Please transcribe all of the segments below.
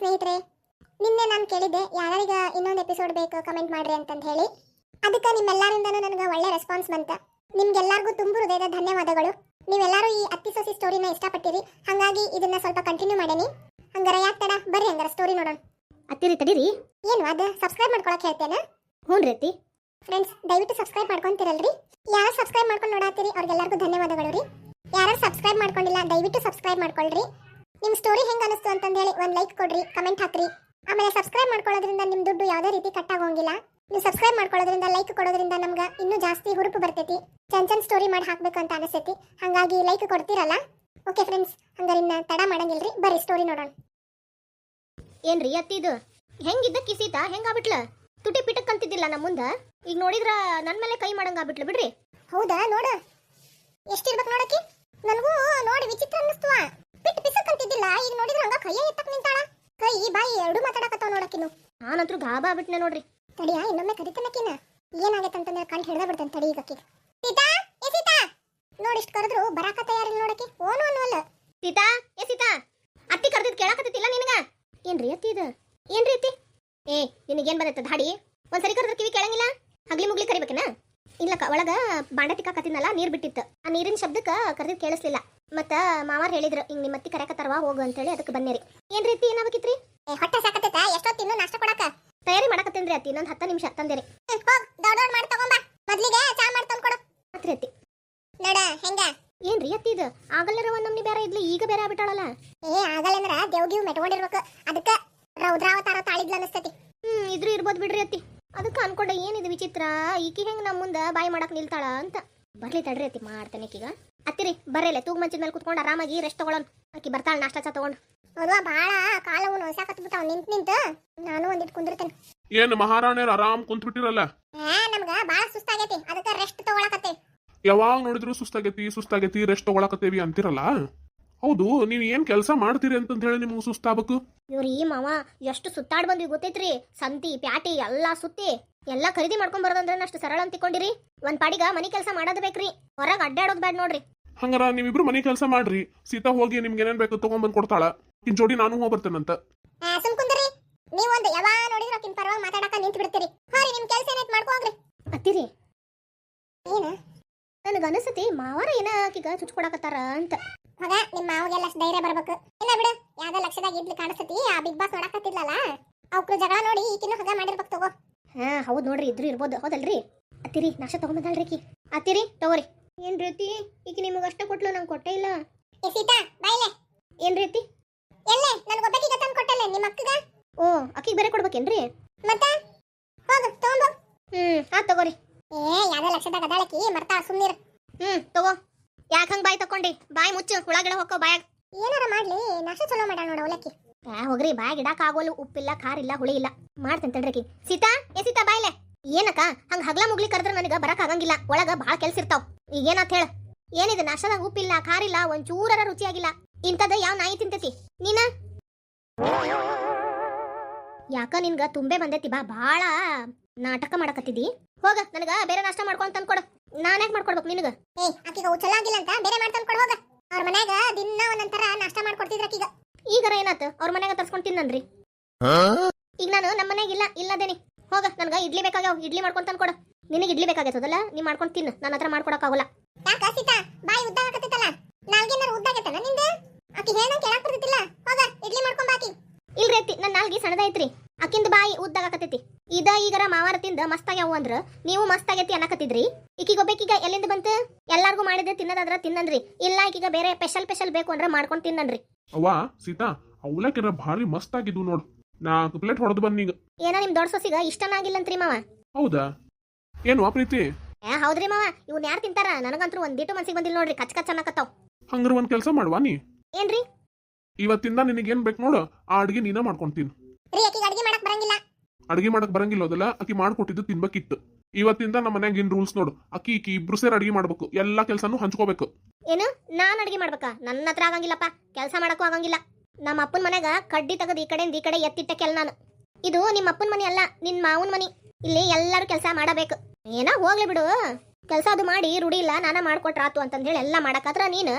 ಸ್ನೇಹಿತರೆ ನಿನ್ನೆ ನಾನು ಕೇಳಿದ್ದೆ ಯಾರ್ಯಾರಿಗ ಇನ್ನೊಂದು ಎಪಿಸೋಡ್ ಬೇಕು ಕಮೆಂಟ್ ಮಾಡ್ರಿ ಅಂತಂದು ಹೇಳಿ. ಅದಕ್ಕೆ ನಿಮ್ಮೆಲ್ಲರಿಂದನೂ ನನಗೆ ಒಳ್ಳೆ ರೆಸ್ಪಾನ್ಸ್ ಬಂತ. ನಿಮ್ಗೆಲ್ಲರಿಗೂ ತುಂಬ ಹೃದಯದ ಧನ್ಯವಾದಗಳು. ನೀವೆಲ್ಲರೂ ಈ ಅತ್ತಿ ಸೊಸಿ ಸ್ಟೋರಿನ ಇಷ್ಟಪಟ್ಟಿರಿ. ಹಾಗಾಗಿ ಇದನ್ನ ಸ್ವಲ್ಪ ಕಂಟಿನ್ಯೂ ಮಾಡೇನಿ. ಹಂಗಾರ ಯಾಕೆ ತಡ? ಬರ್ರಿ ಹಂಗಾರೆ ಸ್ಟೋರಿ ನೋಡೋಣ. ಅತ್ತಿರಿ ತಡೀರಿ. ಏನು ಅದು ಸಬ್ಸ್ಕ್ರೈಬ್ ಮಾಡ್ಕೊಳಕ್ ಹೇಳ್ತೇನೆ? ಹ್ಞೂ ರೀ ಅತ್ತಿ. ಫ್ರೆಂಡ್ಸ್ ದಯವಿಟ್ಟು ಸಬ್ಸ್ಕ್ರೈಬ್ ಮಾಡ್ಕೊಂತಿರಲ್ರಿ. ಯಾರು ಸಬ್ಸ್ಕ್ರೈಬ್ ಮಾಡ್ಕೊಂಡು ನೋಡಾತೀರಿ ಅವ್ರಿಗೆಲ್ಲರಿಗೂ ಧನ್ಯವಾದಗಳು ರೀ. ಯಾರು ಸಬ್ಸ್ಕ್ರೈಬ್ ಮಾಡ್ಕೊಂಡಿಲ್ಲ ದಯವಿಟ್ಟು ಸಬ್ಸ್ಕ್ರೈಬ್ ಮಾಡ್ಕೊಳ್ರಿ. ನಿಮ್ಮ ಸ್ಟೋರಿ ಹೆಂಗೆ ಅನಿಸ್ತು ಅಂತಂದು ಹೇಳಿ ಒಂದು ಲೈಕ್ ಕೊಡ್ರಿ ಕಮೆಂಟ್ ಹಾಕ್ರಿ. ಆಮೇಲೆ ಸಬ್ಸ್ಕ್ರೈಬ್ ಮಾಡ್ಕೊಳ್ಳೋದ್ರಿಂದ ನಿಮ್ಮ ದುಡ್ಡು ಯಾವುದೇ ರೀತಿ ಕಟ್ ಆಗೋಂಗಿಲ್ಲ. ನೀವು ಸಬ್ಸ್ಕ್ರೈಬ್ ಮಾಡ್ಕೊಳ್ಳೋದ್ರಿಂದ ಲೈಕ್ ಕೊಡೋದ್ರಿಂದ ನಮ್ಗೆ ಇನ್ನೂ ಜಾಸ್ತಿ ಹುರುಪು ಬರ್ತೈತಿ. ಚಂದ ಚೆನ್ನ ಸ್ಟೋರಿ ಮಾಡಿ ಹಾಕ್ಬೇಕು ಅಂತ ಅನಿಸ್ತೈತಿ. ಹಾಗಾಗಿ ಲೈಕ್ ಕೊಡ್ತೀರಲ್ಲ? ಓಕೆ ಫ್ರೆಂಡ್ಸ್ ಹಂಗಾರೆ ಇನ್ನ ತಡ ಮಾಡಂಗಿಲ್ರಿ. ಬರ್ರಿ ಸ್ಟೋರಿ ನೋಡೋಣ. ಏನ್ರಿ ಅತ್ತಿದು ಹೆಂಗಿದ್ದ ಕಿಸೀತ? ಹೆಂಗಾಗ್ಬಿಟ್ಲ? ತುಟಿ ಪಿಟಕ್ ಅಂತಿದ್ದಿಲ್ಲ ನಮ್ಮ ಮುಂದೆ? ಈಗ ನೋಡಿದ್ರ ನನ್ನ ಮೇಲೆ ಕೈ ಮಾಡಂಗಾಗ್ಬಿಟ್ಲು ಬಿಡ್ರಿ. ಹೌದಾ? ನೋಡ. ಎಷ್ಟಿರ್ಬೇಕು ನೋಡಕ್ಕೆ? ನನಗೂ ನೋಡಿ ವಿಚಿತ್ರ ಅನ್ನಿಸ್ತವ ಬಿಟ್ಟು ಪಿಸಕ್ ಅಂತಿದ್ದಿಲ್ಲ ಈಗ ನೋಡಿದ್ರೆ ಹಂಗ ಕೈಯೇ ಎತ್ತಕ್ ನಿಂತಾಳ. ಕೈ ಬಾಯಿ ಎರಡು ಮಾತಾಡಕತ್ತಾವ ನೋಡಕಿನ್ನು ನಾನಂತೂ ಗಾಬಾ ಬಿಟ್ನೆ ನೋಡ್ರಿ. ತಡಿಯ ಇನ್ನೊಮ್ಮೆ ಕರಿತನಕಿನ ಏನಾಗೈತಂತಂದ್ರೆ ಕಂಡು ಹಿಡ್ದ ಬಿಡ್ತಾನೆ ತಡಿ ಈಗ ಆಕಿಗೆ. ಸೀತಾ ಏ ಸೀತಾ. ನೋಡಿ ಇಷ್ಟು ಕರೆದ್ರು ಬರಾಕ ತಯಾರಿಲ್ಲ ನೋಡಕ್ಕೆ ಓನು ಅನ್ನುವಲ್ಲ. ಸೀತಾ ಏ ಸೀತಾ. ಅತ್ತಿ ಕರೆದಿದ್ ಕೇಳಕತ್ತಿಲ್ಲ ನಿನಗ? ಏನ್ರಿ ಅತ್ತಿ ಇದು? ಏನ್ರಿ ಅತ್ತಿ? ಏ ನಿನಗೇನ್ ಬಂದತ್ತ ದಾಡಿ ಒಂದ್ಸರಿ ಕರೆದ್ರ ಕಿವಿ ಕೇಳಂಗಿಲ್ಲ? ಹಗ್ಲಿ ಮುಗ್ಲಿ ಕರಿಬೇಕನ? ಇಲ್ಲಕ್ಕ ಒಳಗ ಬಾಂಡೆ ತಿಕ್ಕಾಕತ್ತಿನಲ್ಲ ನೀರ್ ಬಿಟ್ಟಿತ್ತು. ಆ ನೀರಿನ ಶಬ್ದಕ್ಕ ಕರೆದಿದ್ ಕೇಳಿಸ್ಲಿಲ್ಲ. ಮತ್ತ ಮಾವಾರ್ ಹೇಳಿದ್ರು ಹಿಂಗ್ ನಿಮ್ಮ ಅತ್ತಿ ತರವಾ ಹೋಗು ಅಂತ ಹೇಳಿ ಅದಕ್ಕೆ ಬನ್ನಿರಿ ಏನ್ ರೀತಿ ಏನಾಗಬೇಕಿತ್ರಿ ಏ ಹೊಟ್ಟೆ ಸಾಕತ್ತ ಎಷ್ಟೋ ತಿನ್ನು ನಾಷ್ಟ ಕೊಡಕ? ತಯಾರಿ ಮಾಡಕತ್ತೇನ್ರಿ ಅತ್ತಿ ಇನ್ನೊಂದ್ ಹತ್ತು ನಿಮಿಷ ತಂದೇರಿ ಹೋಗ್ ದೊಡ್ಡ ದೊಡ್ಡ ಮಾಡಿ ತಗೊಂಬ. ಮೊದ್ಲಿಗೆ ಚಾ ಮಾಡಿ ತಂದ್ಕೊಡು. ಮಾತ್ರಿ ಅತ್ತಿ. ನೋಡ ಹೆಂಗ? ಏನ್ರಿ ಅತ್ತಿ ಇದು? ಆಗಲ್ಲರ ಒಂದ್ ನಮ್ನಿ ಬೇರೆ ಇದ್ಲಿ ಈಗ ಬೇರೆ ಆಗ್ಬಿಟ್ಟಾಳಲ್ಲ. ಏ ಆಗಲ್ಲಂದ್ರ ದೇವ್ಗಿವ್ ಮೆಟ್ಕೊಂಡಿರ್ಬೇಕು. ಅದಕ್ಕೆ ರೌದ್ರಾವತಾರ ತಾಳಿದ್ಲ ಅನಸ್ತತಿ ಹ್ಮ್ ಇದ್ರು ಇರ್ಬೋದು ಬಿಡ್ರಿ ಅತ್ತಿ. ಅದಕ್ಕೆ ಅನ್ಕೊಂಡೆ ಏನಿದು ವಿಚಿತ್ರ? ಈಕಿ ಹೆಂಗ್ ನಮ್ಮ ಮುಂದೆ ಬಾಯಿ ಮಾಡಕ್ ನಿಲ್ತಾಳ ಅಂತ. ಬರ್ಲಿ ತಡ್ರಿ ಅತ್ತಿ ಮಾಡ್ತೇನೆ ಈಕೀಗ. ಅತ್ತಿರಿ ಬರೇಲೆ ತೂಗು ಮಂಚದ ಮೇಲೆ ಕುತ್ಕೊಂಡು ಆರಾಮಾಗಿ ರೆಸ್ಟ್ ತಗೊಳೋಣ ಆಕಿ ಬರ್ತಾಳ ನಾಷ್ಟ ಚಾ ತಗೊಂಡು. ಹೌದಾ ಬಾಳ ಕಾಲವು ನೋಸಾಕತ್ ಬಿಟ್ಟಾವ ನಿಂತ್ ನಿಂತ ನಾನು ಒಂದಿಟ್ಟು ಕುಂದಿರ್ತೇನೆ. ಏನು ಮಹಾರಾಣಿಯರು ಆರಾಮ್ ಕುಂತ್ಬಿಟ್ಟಿರಲ್ಲ? ಏ ನಮ್ಗ ಬಾಳ ಸುಸ್ತಾಗೈತಿ. ಅದಕ್ಕೆ ರೆಸ್ಟ್ ತಗೊಳಕತ್ತೆ. ಯಾವಾಗ ನೋಡಿದ್ರು ಸುಸ್ತಾಗೈತಿ ಸುಸ್ತಾಗೈತಿ ರೆಸ್ಟ್ ತಗೊಳಕತ್ತೇವಿ ಅಂತಿರಲ್ಲ? ಹೌದು ನೀವು ಏನ್ ಕೆಲಸ ಮಾಡ್ತೀರಿ ಅಂತಂತ ಹೇಳಿ ನಿಮ್ಗೆ ಸುಸ್ತಾಗಬೇಕು? ಇವ್ರಿ ಮಾವ ಎಷ್ಟು ಸುತ್ತಾಡ್ ಬಂದ್ವಿ ಗೊತ್ತೈತ್ರಿ. ಸಂತಿ ಪ್ಯಾಟಿ ಎಲ್ಲಾ ಸುತ್ತಿ. ಎಲ್ಲಾ ಖರೀದಿ ಮಾಡ್ಕೊಂಡ್ ಬರೋದಂದ್ರೆ ಅಷ್ಟು ಸರಳ ಅಂತ ತಿಕೊಂಡಿರಿ ಒಂದ್ ಪಾಡಿಗ ಮನಿ ಕೆಲಸ ಮಾಡೋದ್ ಬೇಕ್ರಿ. ಹೊರಗ್ ಅಡ್ಡಾಡೋದ್ ಬ್ಯಾಡ್ ನೋಡ್ರಿ. ಹಂಗಾರ ನೀವಿಬ್ರು ಮನೆ ಕೆಲಸ ಮಾಡ್ರಿ. ಸೀತಾ ಹೋಗಿ ನಿಮ್ಗೆ ಏನೇನ್ ಬೇಕು ತಗೊಂಡ್ಬಂದ್ ಕೊಡ್ತಾಳ. ಇನ್ ಜೋಡಿ ನಾನು ಹೋಗಿ ಬರ್ತೇನಂತ. ಆ, ಸುಮ್ ಕುಂದ್ರಿ. ನೀವೊಂದು ಯಾವಾಗ ನೋಡಿದ್ರು ಆಕಿನ ಪರವಾಗಿ ಮಾತಾಡಕ ನಿಂತ್ ಬಿಡ್ತೀರಿ. ಹಾರಿ ನಿಮ್ ಕೆಲಸ ಏನೈತ್ ಮಾಡ್ಕೋಗ್ರಿ ಅತ್ತಿರಿ. ಏನ? ನನಗ ಅನಿಸತಿ ಮಾವಾರ ಏನ ಆಕಿಗ ಚುಚ್ಕೊಡಕತ್ತಾರ ಅಂತ. ಮಗ ನಿಮ್ಮ ಮಾವಗೆಲ್ಲ ಅಷ್ಟ್ ಧೈರ್ಯ ಬರ್ಬೇಕು. ಇಲ್ಲ ಬಿಡು ಯಾವ್ದೋ ಲಕ್ಷದಾಗ ಇದ್ಲಿ ಕಾಣಿಸ್ತತಿ ಆ ಬಿಗ್ ಬಾಸ್ ನೋಡಕತ್ತಿದ್ಲಲ್ಲ? ಅವ್ಕ್ರು ಜಗಳ ನೋಡಿ ಈಕಿನ್ನು ಹಗ ಮಾಡಿರ್ಬೇಕು ತಗೋ. ಹಾ ಹೌದು ನೋಡ್ರಿ ಇದ್ರು ಇರ್ಬೋದು. ಹೌದಲ್ರಿ? ಅತ್ತಿರಿ ನಾಷ್ಟ ತಗೊಂಬಂದಲ್ರಿ ಈಕಿ. ಅತ್ತಿರಿ ತಗೋರಿ. ಏನ್ ರೀತಿ? ಈಗ ನಿಮಗೆ ಅಷ್ಟ ಕೊಟ್ಲು ನಂಗೆ ಕೊಟ್ಟೆ ಇಲ್ಲ. ಏ ಸೀತಾ ಬಾಯ್ಲೆ ಏನ್ ರೀತಿ? ಎಲ್ಲೇ ನನಗೊಬ್ಬಕಿಗೆ ತಂದು ಕೊಟ್ಟಲ್ಲ ನಿಮ್ಮ ಅಕ್ಕಗ? ಓ ಅಕ್ಕಿಗೆ ಬೇರೆ ಕೊಡ್ಬೇಕೇನ್ರಿ? ಮತ್ತ? ಹೋಗು ತಗೊಂಬ. ಹ್ಮ್ ಆ ತಗೋರಿ. ಏ ಯಾವ್ದೋ ಲಕ್ಷದಾಗ ಅದಾಳಕಿ ಮರ್ತಾ ಸುಮ್ಮನಿರು ಹ್ಮ್ ತಗೋ. ಯಾಕ ಹಂಗ್ ಬಾಯಿ ತಕೊಂಡಿ ಬಾಯಿ ಮುಚ್ಚು ಹುಳಗಿಡ ಹೋಗೋ ಬಾಯ್ ಏನಾರ ಮಾಡ್ಲಿ ನಾಷ್ಟ ಚಲೋ ಮಾಡ ನೋಡ ಅವಲಕ್ಕಿ ಹೋಗ್ರಿ, ಬಾಯ್ ಇಡಾಕ ಆಗೋಲ್ಲ ಉಪ್ಪಿಲ್ಲ, ಖಾರ ಇಲ್ಲ, ಹುಳಿ ಇಲ್ಲ. ಮಾಡ್ತೇನೆ ತಡ್ರಿ ಆಕಿ. ಸೀತಾ, ಏ ಸೀತಾ ಬಾಯ್ಲೆ ಏನಕ್ಕ? ಹಂಗ ಹಗ್ಲ ಮುಗ್ಲಿ ಕರೆದ್ರ ನನಗ ಬರಕ್ ಆಗಂಗಿಲ್ಲ. ಒಳಗ ಬಾಳ ಕೆಲ್ಸ ಇರ್ತಾವ್. ಈಗ ಏನಾತ್ ಹೇಳ? ಏನಿದೆ ನಾಷ್ಟದಾಗ ಉಪ್ಪಿಲ್ಲ, ಖಾರ ಇಲ್ಲ ಒಂದ್ ಚೂರರ ರುಚಿಯಾಗಿಲ್ಲ. ಇಂಥದ ಯಾವ ನಾಯಿ ತಿಂತೈತಿ? ನೀನ? ಯಾಕ ನಿನ್ಗ ತುಂಬೆ ಬಂದೈತಿ ಬಾ ಬಾಳ ನಾಟಕ ಮಾಡಕತ್ತಿದಿ? ಹೋಗ, ನನಗ ಬೇರೆ ನಾಷ್ಟ ಮಾಡ್ಕೊಂಡ್ ತಂದ್ಕೊಡು. ನಾನ್ ಯಾಕೆ ಮಾಡ್ಕೊಡ್ಬೇಕು ನಿನಗ? ಏ ಆಕಿಗ ಚಲಾಗಿಲ್ಲ ಅಂತ ಬೇರೆ ಮಾಡ್ತಂದ್ ಕೊಡು ಹೋಗ. ಅವ್ರ ಮನ್ಯಾಗ ದಿನ ಒಂದೊಂದರ ನಾಷ್ಟ ಮಾಡ್ಕೊಡ್ತಿದ್ರ ಆಕಿಗ. ಈಗರ ಏನಾತ? ಅವ್ರ ಮನೆಗೆ ತರ್ಸ್ಕೊಂಡ್ ತಿನ್ನನ್ರಿ ಈಗ ನಾನು ನಮ್ಮ ಮನೆಗೆ ಇಲ್ಲ ಇಲ್ಲದೇನಿ. ಹೋಗ ನನ್ಗ ಇಡ್ಲಿ ಬೇಕಾಗ್ಯಾವ. ಇಡ್ಲಿ ಮಾಡ್ಕೊಂಡ್ ತಂದ್ಕೊಡ ನಿನಗೆ ಇಡ್ಲಿ ಬೇಕಾಗೈತದಲ್ಲ ನೀ ಮಾಡ್ಕೊಂಡ್ ತಿನ್ನು. ನನ್ನ ಹತ್ರ ಮಾಡ್ಕೊಡಕ್ ಆಗೋಲ್ಲ ಯಾಕ ಸೀತಾ? ಬಾಯಿ ಉದ್ದಾಗಕತ್ತಿತ್ತಲ್ಲ ನಾಲ್ಗೇನಾರ ಉದ್ದಾಗೈತನ ನಿಂದು? ಆಕಿ ಹೇಳ್ದಂಗ್ ಕೇಳಾಕ್ ಬರ್ತಿತ್ತಿಲ್ಲ ಹೋಗ ಇಡ್ಲಿ ಮಾಡ್ಕೊಂಡ್ ಬಾಕಿ ಇಲ್ರಿ ಅತ್ತಿ ನನ್ನ ನಾಲ್ಗಿ ಸಣ್ಣದೈತ್ರಿ ಅಕ್ಕಿಂದ ಬಾಯಿ ಉದ್ದಾಗಕತ್ತೈತಿ ಇದ ಈಗರ ಮಾವಾರ ತಿಂದ ಮಸ್ತಾಗ್ಯಾವು ಅಂದ್ರ ನೀವು ಮಸ್ತಾಗೈತಿ ಅನ್ನಕತ್ತಿದ್ರಿ? ಈಕಿಗ ಈಗ ಎಲ್ಲಿಂದ ಬಂತು? ಎಲ್ಲಾರ್ಗೂ ಮಾಡಿದ್ರೆ ತಿನ್ನದಾದ್ರ ತಿನ್ನನ್ರಿ. ಇಲ್ಲ ಈಗೀಗ ಬೇರೆ ಸ್ಪೆಷಲ್ ಸ್ಪೆಷಲ್ ಬೇಕು ಅಂದ್ರೆ ಮಾಡ್ಕೊಂಡು ತಿನ್ನನ್ರಿ. ಅವ್ವ ಸೀತಾ ಅವಲಕ್ಕಿರ ಭಾರಿ ಮಸ್ತ್ ಆಗಿದ್ವು ನೋಡು. ನಾಲ್ಕು ಪ್ಲೇಟ್ ಹೊಡೆದು ಬನ್ನೀಗ ಏನ ನಿಮ್ ದೊಡ್ಡ ಸೊಸಿಗ ಇಷ್ಟನಾಗಿಲ್ಲಂತ್ರಿ ಮಾವ. ಹೌದಾ? ಏನು ಆ ಪ್ರೀತಿ? ಏ ಹೌದ್ರಿ ಮಾವ. ಇವ್ನ ಯಾರು ತಿಂತಾರ? ನನಗಂತೂ ಒಂದಿಟ್ಟು ಮನ್ಸಿಗೆ ಬಂದಿಲ್ಲ ನೋಡ್ರಿ ಕಚ್ ಕಚ್ ಅನ್ನಕತ್ತಾವ್. ಹಂಗಾರ ಒಂದ್ ಕೆಲಸ ಮಾಡುವ ನೀ? ಏನ್ರಿ? ಇವತ್ತಿಂದ ನಿನಗೇನ್ ಬೇಕು ನೋಡು ಆ ಅಡ್ಗೆ ನೀನ ಮಾಡ್ಕೊಂತೀನಿ ರೀ ಅಡ್ಗೆ ಅಡಿಗೆ ಮಾಡಕ್ ಬರಂಗಿಲ್ಲ. ಅಡಿಗೆ ಮಾಡಕ್ ಬರಂಗಿಲ್ಲ ಅದಲ್ಲ ಅಕ್ಕಿ ಮಾಡ್ಕೊಟ್ಟಿದ್ದು ತಿನ್ಬೇಕಿತ್ತು. ಇವತ್ತಿಂದ ನಮ್ಮ ಮನ್ಯಾಗ ಇನ್ ರೂಲ್ಸ್ ನೋಡು, ಅಕ್ಕಿ, ಈಕಿ ಇಬ್ರು ಸೇರಿ ಅಡಿಗೆ ಮಾಡ್ಬೇಕು, ಎಲ್ಲಾ ಕೆಲ್ಸನೂ ಹಂಚ್ಕೋಬೇಕು. ಏನು? ನಾನ್ ಅಡಿಗೆ ಮಾಡ್ಬೇಕ? ನನ್ನ ಹತ್ರ ಆಗಂಗಿಲ್ಲಪ್ಪ, ಕೆಲಸ ಮಾಡಕ್ಕೂ ಆಗಂಗಿಲ್ಲ. ನಮ್ಮ ಅಪ್ಪನ ಮನೆಗ ಕಡ್ಡಿ ತೆಗೆದು ಈ ಕಡೆಯಿಂದ ಈ ಕಡೆ ಎತ್ತಿಟ್ಟ ಕೆಲ್ ನಾನು. ಇದು ನಿಮ್ಮ ಅಪ್ಪನ ಮನೆ ಅಲ್ಲ, ನಿನ್ ಮಾವನ್ ಮನಿ. ಇಲ್ಲಿ ಎಲ್ಲರೂ ಕೆಲಸ ಮಾಡಬೇಕು. ಏನ ಹೋಗ್ಲಿ ಬಿಡು. ಕೆಲಸ ಅದು ಮಾಡಿ, ರೂಢಿ ಇಲ್ಲ, ನಾನ ಮಾಡ್ಕೊಟ್ರಾತು ಅಂತಂದ್ ಹೇಳಿ ಎಲ್ಲ ಮಾಡಕಾದ್ರ ನೀನು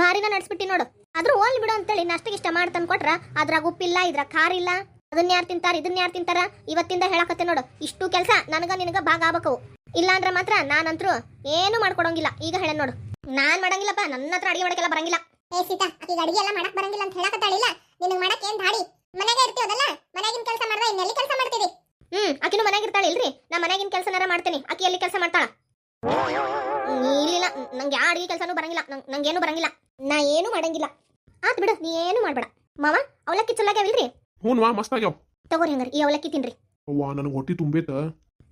ಭಾರಿನ ನಡ್ಸ್ಬಿಟ್ಟಿ ನೋಡು. ಆದ್ರೂ ಹೋಗ್ಲಿ ಬಿಡು ಅಂತೇಳಿ ಇಷ್ಟ ಮಾಡಿ ತಂದು ಕೊಟ್ರ, ಅದ್ರಾಗ ಉಪ್ಪಿಲ್ಲ, ಇದ್ರಾಗ ಖಾರ ಇಲ್ಲ. ಅದನ್ನ ಯಾರು ತಿಂತಾರ ಇದನ್ನ ಯಾರು ತಿಂತಾರ? ಇವತ್ತಿಂದ ಹೇಳಕತ್ತೆ ನೋಡು. ಇಷ್ಟು ಕೆಲಸ ನನಗ ನಿನಗ ಭಾಗ ಆಗ್ಬೇಕು. ಇಲ್ಲಾಂದ್ರೆ ಮಾತ್ರ ನಾನಂತ್ರು ಏನು ಮಾಡ್ಕೊಡಂಗಿಲ್ಲ. ಈಗ ಹೇಳ ನೋಡು. ನಾನ್ ಮಾಡಂಗಿಲ್ಲಪ್ಪ ನನ್ನ ಹತ್ರ ಅಡಿಗೆ ಮಾಡಕ್ಕೆಲ್ಲ ಬರಂಗಿಲ್ಲ. ಏ ಸೀತಾ ಈಗ ಅಡಿಗೆ ಎಲ್ಲ ಮಾಡಕ್ ಬರಂಗಿಲ್ಲ ಅಂತ ಹೇಳಕತ್ತಾಳಿಲ್ಲ? ನಿನಗ್ ಮಾಡಕ್ ಏನ್ ಧಾಡಿ ಮನೆಗೆ ಇರ್ತೀವದಲ್ಲ ಮನೆಗಿನ ಕೆಲಸ ಮಾಡ್ದ ಇನ್ನೆಲ್ಲಿ ಕೆಲಸ ಮಾಡ್ತೀವಿ ಹ್ಮ್ ಆಕಿನೂ ಮನೆಗೆ ಇರ್ತಾಳೆ ಇಲ್ರಿ ನಾ ಮನೆಗಿನ ಕೆಲಸನಾರ ಮಾಡ್ತೀನಿ. ಅಕಿ ಎಲ್ಲಿ ಕೆಲಸ ಮಾಡ್ತಾಳ? ಇಲ್ಲಿಲ್ಲ. ನಂಗೆ ಯಾವ ಅಡಿಗೆ ಕೆಲಸನೂ ಬರಂಗಿಲ್ಲ. ನಂಗ್- ನಂಗೇನು ಬರಂಗಿಲ್ಲ. ನಾ ಏನು ಮಾಡಂಗಿಲ್ಲ. ಆತ್ ಬಿಡು ನೀ ಏನು ಮಾಡ್ಬೇಡ. ಮಾವ ಅವಲಕ್ಕಿ ಚೊಲಾಗ್ಯಾವಿಲ್ರಿ ಹ್ಞೂ ವಾ ಮಸ್ತ್ ಆಗ್ಯಾವ. ತಗೋರಿ ಹಂಗಾರೆ ಈ ಅವಲಕ್ಕಿ ತಿನ್ರಿ. ಅವ್ವ ನನಗೆ ಹೊಟ್ಟಿ ತುಂಬೇತ.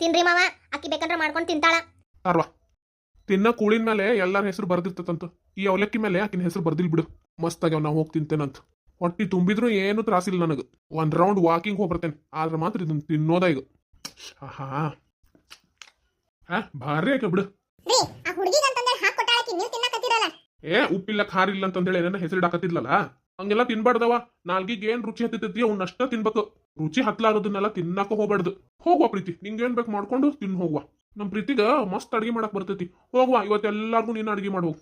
ತಿನ್ರಿ ಮಾವ ಅಕ್ಕಿ ಬೇಕಂದ್ರೆ ಮಾಡ್ಕೊಂಡು ತಿಂತಾಳ. ಅರ್ವಾ ತಿನ್ನ ಕೂಳಿನ ಮೇಲೆ ಎಲ್ಲರ ಹೆಸರು ಬರ್ದಿರ್ತದಂತ ಈ ಅವಲಕ್ಕಿ ಮೇಲೆ ಆಕಿನ ಹೆಸರು ಬರ್ದಿಲ್ ಬಿಡು. ಮಸ್ತ್ ಆಗ್ಯಾವ ನಾ ಹೋಗಿ ತಿಂತೇನಂತ. ಹೊಟ್ಟಿ ತುಂಬಿದ್ರು ಏನು ತ್ರಾಸಿಲ್ಲ ನನಗೆ. ಒಂದು ರೌಂಡ್ ವಾಕಿಂಗ್ ಹೋಗಿ ಬರ್ತೇನೆ ಆದ್ರೆ ಮಾತ್ರ ಇದನ್ನ ತಿನ್ನೋದ ಈಗ. ಆಹಾ ಹಾ ಭಾರಿ ಆಗ ಬಿಡು. ರೀ ಆ ನೀವು ತಿನ್ನಕತ್ತೀರಲ್ಲ. ಏ ಉಪ್ಪಿಲ್ಲ ಖಾರ ಇಲ್ಲ ಅಂತಂದೇಳಿ ಏನೇನ ಹೆಸರಿಡಾಕತ್ತಿದ್ಲಲ್ಲ. ಹಂಗೆಲ್ಲ ತಿನ್ಬಾರ್ದವ ನಾಲ್ಗಿಗೆ ಏನ್ ರುಚಿ ಹತ್ತೈತಿ ಅವನ್ನಷ್ಟ ತಿನ್ಬೇಕು. ರುಚಿ ಹತ್ಲಾರದನ್ನೆಲ್ಲ ತಿನ್ನಾಕ ಹೋಗ್ಬಾರ್ದು. ಹೋಗುವ ಪ್ರೀತಿ. ನಿಂಗೇನ್ ಬೇಕು ಮಾಡ್ಕೊಂಡು ತಿನ್ ಹೋಗುವ. ನಮ್ ಪ್ರೀತಿಗ ಮಸ್ತ್ ಅಡಿಗೆ ಮಾಡಕ್ ಬರ್ತೈತಿ. ಹೋಗುವ ಇವತ್ತೆಲ್ಲಾರ್ಗು ನೀನ್ ಅಡಿಗೆ ಮಾಡುವ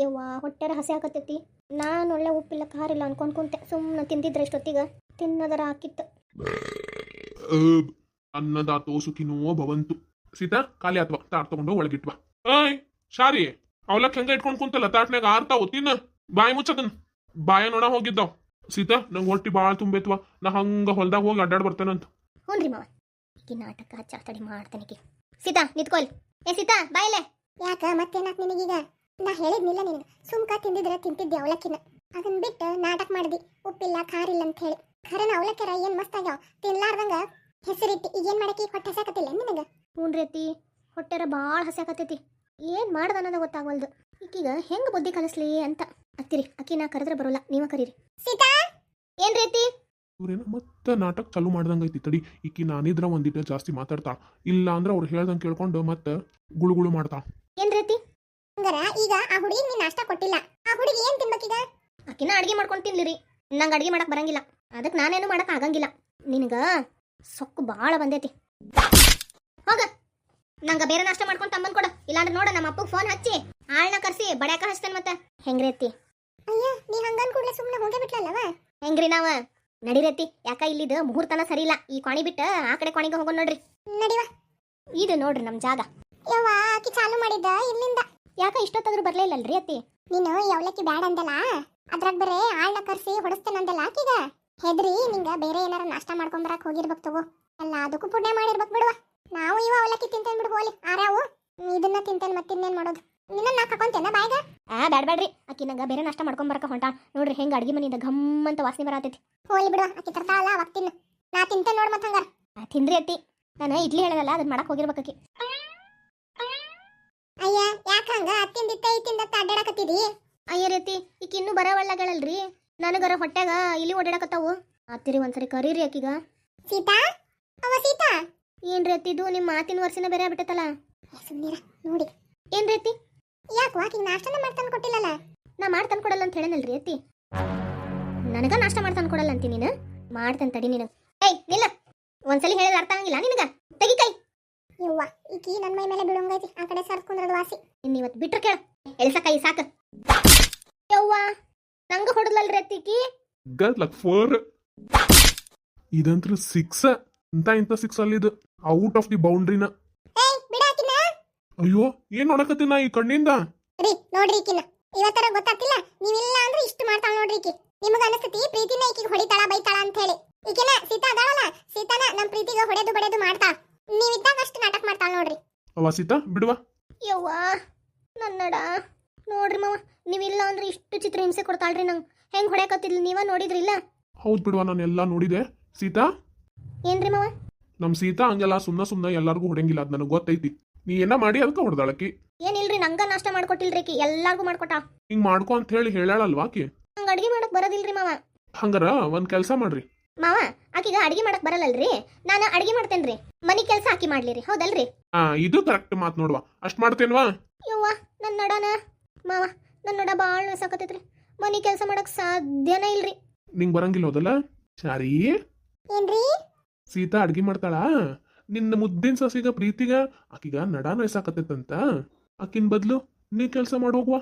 ಯವ್ವ ಹೊಟ್ಟೆರ ಹಸಿ ಹಾಕತ್ತೈತಿ ನಾನು ಒಳ್ಳೆ ಉಪ್ಪಿಲ್ಲ ಖಾರ ಇಲ್ಲ ಅನ್ಕೊಂಡ್ ಕುಂತೆ. ಸುಮ್ಮನೆ ತಿಂದಿದ್ರೆ ಇಷ್ಟೊತ್ತಿಗ. ತಿನ್ನದರ ಹಾಕಿತ್ತು. ಅನ್ನದಾತೋ ಸುಖಿನೋ ಭವಂತು. ಸೀತಾ ಖಾಲಿ ಅಥವಾ ತಾಟ್ ತಗೊಂಡು ಒಳಗಿಟ್ವಾ. ಏಯ್ ಶಾರಿ ಅವಲಕ್ಕ ಹೆಂಗ ಇಟ್ಕೊಂಡ್ ಕುಂತಲ್ಲ? ತಾಟ್ನಾಗ ಆರ್ತಾವ ತಿನ್ನ. ಬಾಯಿ ಮುಚ್ಚದನ್ ಬಾಯ ನೋಡ ಹೋಗಿದ್ದಾವ್ ಸೀತಾ ನಂಗೆ ಹೊಟ್ಟಿ ಭಾಳ ತುಂಬೈತ್ವ? ನಾ ಹಂಗ ಹೊಲ್ದಾಗ ಹೋಗಿ ಅಡ್ಡಾಡ್ ಬರ್ತೇನಂತ. ಹ್ಞೂ ರೀ ಮಾವ. ಈಕಿ ನಾಟಕ ಚಾತಡಿ ಮಾಡ್ತಾನೆ ಈಕಿ ಸೀತಾ ನಿತ್ಕೊಲ್ ಏ ಸೀತಾ ಬಾಯ್ಲೆ ಯಾಕ ಮತ್ತೇನಾತ್ ನಿನಗೀಗ? ನಾ ಹೇಳಿದ್ನಿಲ್ಲ ನಿನಗೆ. ಸುಮ್ಕ ತಿಂದಿದ್ರೆ ತಿಂತಿದ್ದೆ ಅವಲಕ್ಕಿನ. ಅದನ್ನ ಬಿಟ್ಟು ನಾಟಕ ಮಾಡಿದಿ. ಉಪ್ಪಿಲ್ಲ ಖಾರಿಲ್ಲ ಅಂತ ಹೇಳಿ. ಖರನ ಅವಲಕ್ಕಿರ ಏನ್ ಮಸ್ತ್ ಆಗ್ಯಾವ? ತಿನ್ಲಾರ್ದಂಗ ಹೆಸರಿಟ್ಟು. ಈಗ ಏನ್ ಮಾಡಕ್ಕೆ ಹೊಟ್ಟೆ ಹಸಾಕತ್ತಿಲ್ಲ ನಿನಗೆ? ಹ್ಞೂ ರೀ ಅತ್ತಿ ಹೊಟ್ಟೆರ ಭಾಳ ಹಸಾಕತ್ತೈತಿ ಏನು ಮಾಡ್ದ ಅನ್ನೋದು ಗೊತ್ತಾಗವಲ್ದು. ಈಗೀಗ ಹೆಂಗೆ ಬುದ್ಧಿ ಕಲಿಸ್ಲಿ ಅಂತ. ಅತ್ತಿರಿ ಅಕ್ಕಿ ನಾ ಕರೆದ್ರೆ ಬರೋಲ್ಲ ನೀವ ಕರೀರಿ. ಸೀತಾ ಏನ್ ರೀತಿ? ಇವ್ರೇನ ಮತ್ತೆ ನಾಟಕ ಚಾಲು ಮಾಡ್ದಂಗ ಐತಿ ತಡಿ. ಈಕಿ ನಾನಿದ್ರ ಒಂದಿಟ ಜಾಸ್ತಿ ಮಾತಾಡ್ತಾ. ಇಲ್ಲ ಅಂದ್ರ ಅವ್ರು ಹೇಳ್ದಂಗ್ ಕೇಳ್ಕೊಂಡು ಮತ್ತೆ ಗುಳುಗುಳು ಮಾಡ್ತಾ. ಏನ್ ರೀತಿ? ಹಂಗಾರ ಈಗ ಆ ಹುಡುಗಿ ನೀ ನಾಷ್ಟ ಕೊಟ್ಟಿಲ್ಲ. ಆ ಹುಡುಗಿ ಏನ್ ತಿನ್ಬೇಕೀಗ ಅಕ್ಕಿನ ಅಡಿಗೆ ಮಾಡ್ಕೊಂಡು ತಿನ್ಲಿರಿ. ನಂಗೆ ಅಡಿಗೆ ಮಾಡಕ್ ಬರಂಗಿಲ್ಲ. ಅದಕ್ಕೆ ನಾನೇನು ಮಾಡಕ್ ಆಗಂಗಿಲ್ಲ. ನಿನಗ ಸೊಕ್ಕು ಭಾಳ ಬಂದೈತಿ. ಹೋಗ. ನಂಗ ಬೇರೆ ನಾಷ್ಟ ಮಾಡ್ಕೊಂಡು ತಂಬಂದ್ ಕೊಡು. ಇಲ್ಲಾಂದ್ರೆ ನೋಡ ನಮ್ಮ ಅಪ್ಪಗೆ ಫೋನ್ ಹಚ್ಚಿ ಆಳ್ನ ಕರ್ಸಿ ಬಡ್ಯಾಕ ಹಚ್ತೇನೆ ಮತ್ತೆ. ಹೆಂಗ್ರೈತಿ? ಅಯ್ಯ ನೀ ಹಂಗನ್ ಕೂಡಲೇ ಸುಮ್ಮನೆ ಹೋಗೇ ಬಿಟ್ಲಲ್ಲವ? ಹೆಂಗ್ರಿ ನಾವ? ನಡಿರತಿ ಯಾಕ ಇಲ್ಲಿದ ಮುಹೂರ್ತನ ಸರಿ ಇಲ್ಲ ಈ ಕೊಣಿ ಬಿಟ್ಟು ಆ ಕಡೆ ಕೊಣಿಗೆ ಹೋಗೋಣ ನೋಡ್ರಿ. ನಡಿವ. ಇದು ನೋಡ್ರಿ ನಮ್ ಜಾಗ. ಯವ್ವ ಆಕಿ ಚಾಲು ಮಾಡಿದ್ದ ಇಲ್ಲಿಂದ? ಯಾಕ ಇಷ್ಟೊತ್ತಾದ್ರೂ ಬರ್ಲೇ ಇಲ್ಲಲ್ರಿ ಅತ್ತಿ? ನೀನು ಈ ಅವಲಕ್ಕಿ ಬ್ಯಾಡ ಅಂದಲ್ಲ? ಅದ್ರಾಗ ಬರೇ ಆಳ್ನ ಕರ್ಸಿ ಹೊಡಸ್ತೇನಂದಲ್ಲ ಆಕಿಗ? ಹೆದ್ರಿ ನಿಂಗ ಬೇರೆ ಏನಾರ ನಾಷ್ಟ ಮಾಡ್ಕೊಂಡ್ ಬರಕ್ ಹೋಗಿರ್ಬೇಕು ತಗೋ. ಎಲ್ಲ ಅದಕ್ಕೂ ಪುಣ್ಯ ಮಾಡಿರ್ಬೇಕು ಬಿಡುವ. ನಾವು ಇವ ಅವಲಕ್ಕಿ ತಿಂತೇನ್ ಬಿಡು ಅಲ್ಲಿ ಆರಾವು. ಇದನ್ನ ತಿಂತೇನ್ ಮತ್ತಿನ್ನೇನ್ ಮಾಡೋದು? ನಿನ್ನ ನಾ ಕಕೊಂತೇನ ಬಾಯ್ಗ? ಆ ಬ್ಯಾಡ್ ಬ್ಯಾಡ್ರಿ. ಅಕ್ಕಿ ನಂಗ ಬೇರೆ ನಾಷ್ಟ ಮಾಡ್ಕೊಂಡ್ ಬರಕ ಹೊಂಟಾ. ನೋಡ್ರಿ ಹೆಂಗ್ ಅಡಿಗೆ ಮನಿಯಿಂದ ಘಮ್ ಅಂತ ವಾಸನೆ ಬರತೈತಿ. ಹೋಲಿ ಬಿಡು ಆಕಿ ತರ್ತಾಳ ಅವಾಗ ತಿನ್ನು. ನಾ ತಿಂತೆ ನೋಡ್ ಮತ್ತೆ ಹಂಗಾರ. ಆ, ತಿಂದ್ರಿ ಅತ್ತಿ. ನಾನು ಇಡ್ಲಿ ಹೇಳಲ್ಲ ಅದನ್ನ ಮಾಡಕ್ ಹೋಗಿರ್ಬೇಕಿ ಅಯ್ಯ ಯಾಕ ಹಂಗ? ಅತ್ತಿಂದಿತ್ತ ಇತ್ತಿಂದತ್ತ ಅಡ್ಡಾಡಕತ್ತಿದಿ ಅಯ್ಯರಿ ಅತ್ತಿ ಈಕಿ ಇನ್ನೂ ಬರವಳ್ಳಗಳಲ್ರಿ ನನಗರ ಹೊಟ್ಟೆಗ ಇಲ್ಲಿ ಓಡಾಡಕತ್ತಾವು ಅತ್ತಿರಿ ಒಂದ್ಸರಿ ಕರೀರಿ ಆಕಿಗ ಸೀತಾ? ಅವ ಸೀತಾ? ಏನ್ರಿ ಅತ್ತಿದು ನಿಮ್ಮ ಮಾತಿನ ವರ್ಷನ ಬೇರೆ ಆಗ್ಬಿಟ್ಟತಲ್ಲ. ಸುಮ್ಮನಿರ ನೋಡಿ. ಏನ್ರಿ ಅತ್ತಿ? ಯಾಕೋ ಆಕಿಗೆ ನಾಷ್ಟನ ಮಾಡ್ತಾನೆ ಕೊಟ್ಟಿಲ್ಲಲ್ಲ ನಾ ಮಾಡ್ತಾನ್ ಕೊಡಲ್ಲ ಅಂತ ಹೇಳನಲ್ರಿ ಅತ್ತಿ? ನನಗ ನಾಷ್ಟ ಮಾಡ್ತಾನ್ ಕೊಡಲ್ಲ ಅಂತಿ ನೀನು? ಮಾಡ್ತಾನೆ ತಡಿ ನೀನು. ಏಯ್ ನಿಲ್ಲ. ಒಂದ್ಸಲಿ ಹೇಳಿದ ಅರ್ಥ ಆಗಂಗಿಲ್ಲ ನಿನಗ? ತೆಗಿ ಕೈ. ಯವ್ವ ಈಕಿ ನನ್ನ ಮೈ ಮೇಲೆ ಬಿಡೋಂಗೈತಿ ಆ ಕಡೆ ಸರ್ಕೊಂಡ್ರದು ವಾಸಿ. ಇನ್ನು ಇವತ್ತು ಬಿಟ್ರು ಕೇಳ. ಎಳ್ಸ ಕೈ ಸಾಕ. ಯವ್ವ ನಂಗ ಅತ್ತಿ ಅತ್ತಿಕಿ ಲಕ್ ಫೋರ್ ಇದಂತ್ರ ಸಿಕ್ಸ್ ಇಂತ ಇಂತ ಸಿಕ್ಸ್ ಅಲ್ಲಿ ಇದು. ಔಟ್ ಆಫ್ ದಿ ಬೌಂಡ್ರಿನ ಏಯ್ ಬಿಡಾಕಿನ ಅಯ್ಯೋ ಏನ್ ನೋಡಕತ್ತೀನ ಈ ಕಣ್ಣಿಂದ? ರೀ ನೋಡ್ರಿ ಈಕಿನ. ಇವತ್ತರ ಗೊತ್ತಾಗ್ತಿಲ್ಲ? ನೀವಿಲ್ಲ ಅಂದ್ರೆ ಇಷ್ಟು ಮಾಡ್ತಾಳ ನೋಡ್ರಿ ಈಕಿ. ನಿಮಗ ಅನಿಸ್ತತಿ ಪ್ರೀತಿನ ಈಕಿಗೆ ಹೊಡಿತಾಳ ಬೈತಾಳ ಅಂತ ಹೇಳಿ. ಈಕೆನ ಸೀತಾ ಅದಾಳಲ್ಲ ಸೀತಾನ ನಮ್ಮ ಪ್ರೀತಿಗೆ ಹೊಡೆದು ಬಡೆದು ಮಾಡ್ತಾ. ನೀವಿದ್ದಾಗ ಅಷ್ಟು ನಾಟಕ ಮಾಡ್ತಾಳ ನೋಡ್ರಿ. ಅವಾಸಿತ ಬಿಡುವ. ಯವ್ವಾ ನನ್ನಡ. ನೋಡ್ರಿ ಮಾವ ನೀವಿಲ್ಲ ಅಂದ್ರೆ ಇಷ್ಟು ಚಿತ್ರ ಹಿಂಸೆ ಕೊಡ್ತಾಳ್ರಿ ನಂಗೆ. ಹೆಂಗ್ ಹೊಡ್ಯಾಕತ್ತಿದ್ಲಿ ನೀವ ನೋಡಿದ್ರಿಲ್ಲ ಹೌದ್ ಬಿಡುವ ನಾನು ಎಲ್ಲಾ ನೋಡಿದೆ. ಸೀತಾ? ಏನ್ರಿ ಮಾವ? ನಮ್ ಸೀತಾ ಹಂಗೆಲ್ಲ ಸುಮ್ಮನೆ ಸುಮ್ಮನೆ ಎಲ್ಲಾರ್ಗು ಹೊಡಂಗಿಲ್ಲ ಅದ್ ನನಗೆ ಗೊತ್ತೈತಿ. ನೀ ಏನ ಮಾಡಿ ಅದಕ್ಕ ಹೊಡೆದಾಳಕಿ ಏನಿಲ್ರಿ ನಂಗ ನಾಷ್ಟ ಮಾಡ್ಕೊಟ್ಟಿಲ್ರಿ ಆಕಿ ಎಲ್ಲಾರ್ಗೂ ಮಾಡ್ಕೊಟ್ಟ. ಹಿಂಗ್ ಮಾಡ್ಕೊ ಅಂತ ಹೇಳಿ ಹೇಳಾಳಲ್ವಾ ಆಕಿ? ನಂಗೆ ಅಡಿಗೆ ಮಾಡಕ್ ಬರೋದಿಲ್ರಿ ಮಾವ. ಹಂಗಾರ ಒಂದ್ ಕೆಲ್ಸ ಮಾಡ್ರಿ. ಮಾವ ಆಕಿಗ ಅಡಿಗೆ ಮಾಡಕ್ ಬರಲ್ಲಲ್ರಿ? ನಾನು ಅಡಿಗೆ ಮಾಡ್ತೇನ್ರಿ. ಮನಿ ಕೆಲಸ ಆಕಿ ಮಾಡ್ಲಿರಿ ಹೌದಲ್ರಿ? ಆ ಇದು ಕರೆಕ್ಟ್ ಮಾತ್ ನೋಡ್ವಾ. ಅಷ್ಟ್ ಮಾಡ್ತೇನ್ವಾ? ಯವ್ವ ನನ್ನ ನಡನ. ಮಾವ ನನ್ನ ನಡ ಭಾಳ ಸಾಕತೈತ್ರಿ ಮನಿ ಕೆಲಸ ಮಾಡಕ್ ಸಾಧ್ಯನೇ ಇಲ್ರಿ. ನಿಂಗ್ ಬರಂಗಿಲ್ಲ ಹೋದಲ್ಲ? ಸಾರಿ ಏನ್ರಿ? ಸೀತಾ ಅಡ್ಗಿ ಮಾಡ್ತಾಳ? ನಿನ್ನ ಮುದ್ದಿನ ಸಸಿಗ ಪ್ರೀತಿಗ ಆಕಿಗ ನಡಾನ ಎಸಾಕತ್ತೈತಂತ ಅಕ್ಕಿನ ಬದಲು ನೀ ಕೆಲಸ ಮಾಡಿ ಹೋಗುವ.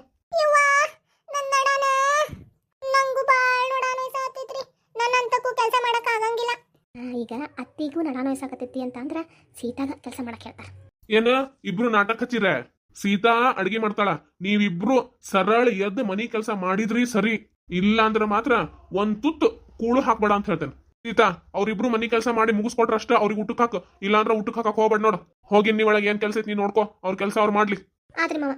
ಈಗ ಅತ್ತಿಗೂ ನಡ ನೋಯ್ಸಾಕತ್ತೈತಿ ಅಂತ ಅಂದ್ರೆ ಸೀತಾಗ ಕೆಲಸ ಮಾಡಕ್ ಹೇಳ್ತಾರ. ಏನ ಇಬ್ರು ನಾಟಕ ಹಚ್ಚಿರ? ಸೀತಾ ಅಡ್ಗೆ ಮಾಡ್ತಾಳ. ನೀವಿಬ್ರು ಸರಳ ಎದ್ದು ಮನಿ ಕೆಲಸ ಮಾಡಿದ್ರಿ ಸರಿ. ಇಲ್ಲಾಂದ್ರೆ ಮಾತ್ರ ಒಂದ್ ತುತ್ತು ಕೂಳು ಹಾಕ್ಬೇಡ ಅಂತ ಹೇಳ್ತೇನೆ. ಸೀತಾ ಅವ್ರಿಬ್ರು ಮನಿ ಕೆಲಸ ಮಾಡಿ ಮುಗಿಸ್ಕೊಟ್ರಷ್ಟ ಅವ್ರಿಗೆ ಊಟಕ್ಕೆ ಹಾಕು. ಇಲ್ಲಾಂದ್ರೆ ಊಟಕ್ಕೆ ಹಾಕಕ್ ಹೋಗ್ಬೇಡ ನೋಡು. ಹೋಗಿ ನೀ ಒಳಗೆ ಏನ್ ಕೆಲಸ ಐತಿ ನೀ ನೋಡ್ಕೋ. ಅವ್ರ ಕೆಲಸ ಅವ್ರು ಮಾಡ್ಲಿ. ಆದ್ರಿ ಮಾವ